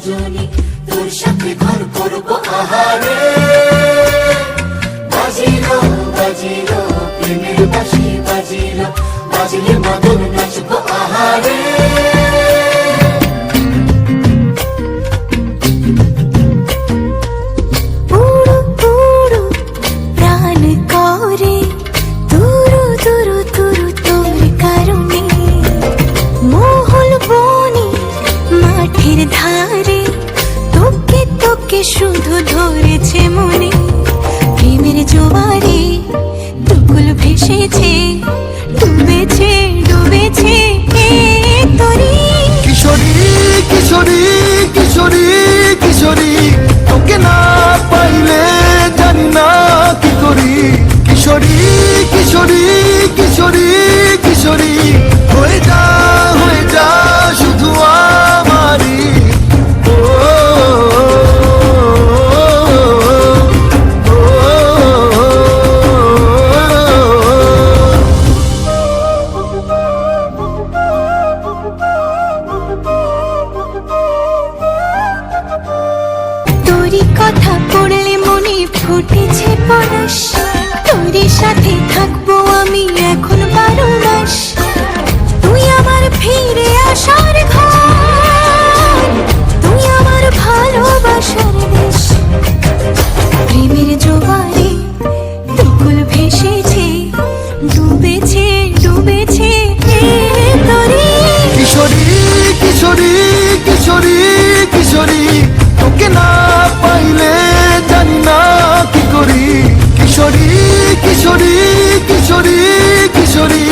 রজনী তোর সাথে ঘর করব আহারে। বাজিলো বাজিলো প্রেমের বাসি বাজিলো বাজিলে মদন নাচবো শুধু ধরেছে মনে, প্রেমের জোয়ারে দুকুল ভেসেছে, ডুবেছে ডুবেছে তরি। কিশোরী কিশোরী কিশোরী কিশোরী, তোকে না পাইলে জানি না কি করি। কিশোরী কিশোরী কিশোরী এসেছে, ডুবেছে ডুবেছে কিশোরী কিশোরী কিশোরী কিশোরী, তোকে না পাইলে জানি না কি করি। কিশোরী কিশোরী কিশোরী কিশোরী